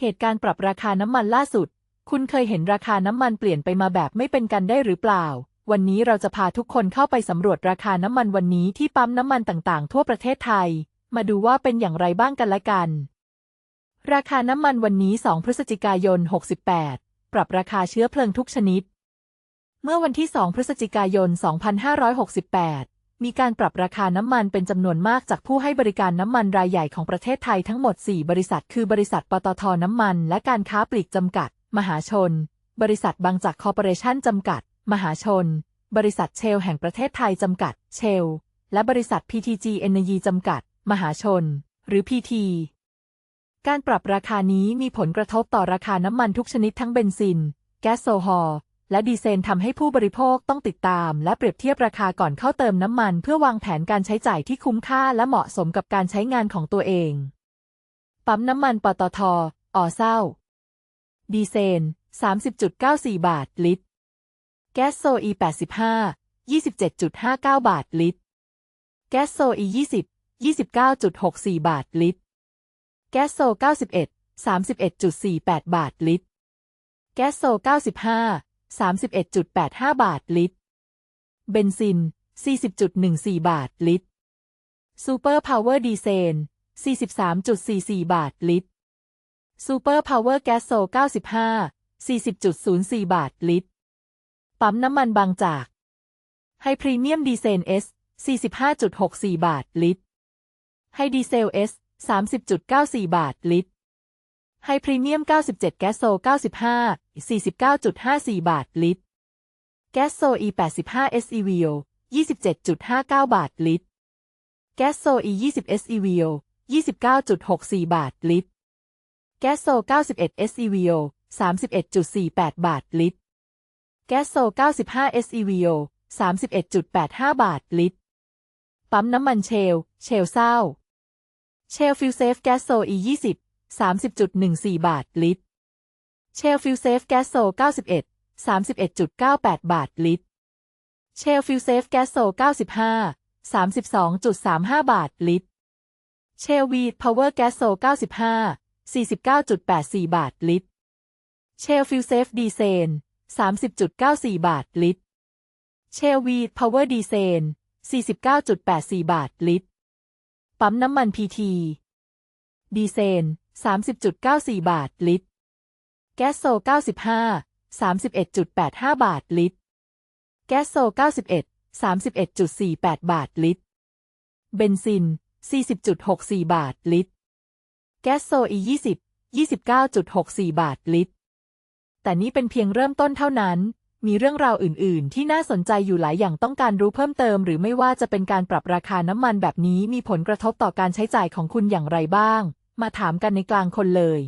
เหตุการณ์ปรับราคาน้ำมันล่าสุด คุณเคยเห็นราคาน้ำมันเปลี่ยนไปมาแบบไม่เป็นกันได้หรือเปล่า วันนี้เราจะพาทุกคนเข้าไปสำรวจราคาน้ำมันวันนี้ที่ปั๊มน้ำมันต่างๆ ทั่วประเทศไทย มาดูว่าเป็นอย่างไรบ้างกันละกัน ราคาน้ำมันวันนี้ 2 พฤศจิกายน 68 ปรับราคาเชื้อเพลิงทุกชนิด เมื่อวันที่ 2 พฤศจิกายน 2568 มีการปรับราคาน้ำมันเป็นจำนวนมากจากผู้ให้บริการน้ำมันรายใหญ่ของประเทศไทยทั้งหมด 4 บริษัท คือบริษัทปตทน้ำมัน และการค้าปลีกจำกัด มหาชน บริษัทบางจากคอร์ปอเรชั่นจำกัด มหาชน บริษัทเชลแห่งประเทศไทยจำกัด เชล และบริษัท PTG Energy จำกัด มหาชน หรือ PT การปรับราคานี้มีผลกระทบต่อราคาน้ำมันทุกชนิดทั้งเบนซิน แก๊สโซฮอล์ และดีเซลทำให้ผู้บริโภคต้องติดตาม และเปรียบเทียบราคาก่อนเข้าเติมน้ำมัน เพื่อวางแผนการใช้จ่ายที่คุ้มค่าและเหมาะสมกับการใช้งานของตัวเอง ปั๊มน้ำมันปตทออเศร้า ดีเซล30.94 บาทลิตร แก๊สโซอี 85 27.59 บาทลิตร แก๊สโซอี 20 29.64 บาทลิตร แก๊สโซ 91 31.48 บาทลิตร แก๊สโซ 95 31.85 บาทลิตร เบนซิน 40.14 บาทลิตร ซูเปอร์พาวเวอร์ดีเซล43.44 บาทลิตร ซูเปอร์พาวเวอร์แก๊สโซ 95 40.04 บาทลิตร ปั๊มน้ำมันบางจากไฮพรีเมียมดีเซลเอส45.64 บาทลิตรไฮดีเซลเอส30.94 บาทลิตร ไฮพรีเมียม 97 แก๊สโซ 95 49.54 บาทลิตร แก๊สโซ E 85 SEVO 27.59 บาทลิตร แก๊สโซ E 20 SEVO 29.64 บาทลิตร แก๊สโซ 91 SEVO 31.48 บาทลิตร แก๊สโซ 95 SEVO 31.85 บาทลิตร ปั๊มน้ำมันเชล เชลเศร้า เชลฟิลเซฟแก๊สโซ E 20 30.14 บาทลิตร เชลฟิลเซฟแก๊สโซ91 31.98 บาทลิตร เชลฟิลเซฟแก๊สโซ95 32.35 บาทลิตร เชลวีดพาวเวอร์แก๊สโซ95 49.84 บาทลิตร เชลฟิลเซฟดีเซล30.94 บาทลิตร เชลวีดพาวเวอร์ดีเซล49.84 บาทลิตร ปั๊มน้ำมันพีทีดีเซล 30.94 บาทลิตร แก๊สโซ 95 31.85 บาทลิตร แก๊สโซ 91 31.48 บาทลิตร เบนซิน 40.64 บาทลิตร แก๊สโซอี20 29.64 บาทลิตร แต่นี้เป็นเพียงเริ่มต้นเท่านั้นมีเรื่องราวอื่น ๆ ที่น่าสนใจอยู่หลายอย่างต้องการรู้เพิ่มเติม หรือไม่ว่าจะเป็นการปรับราคาน้ำมันแบบนี้มีผลกระทบต่อการใช้จ่ายของคุณอย่างไรบ้าง มาถามกันในกลางคนเลย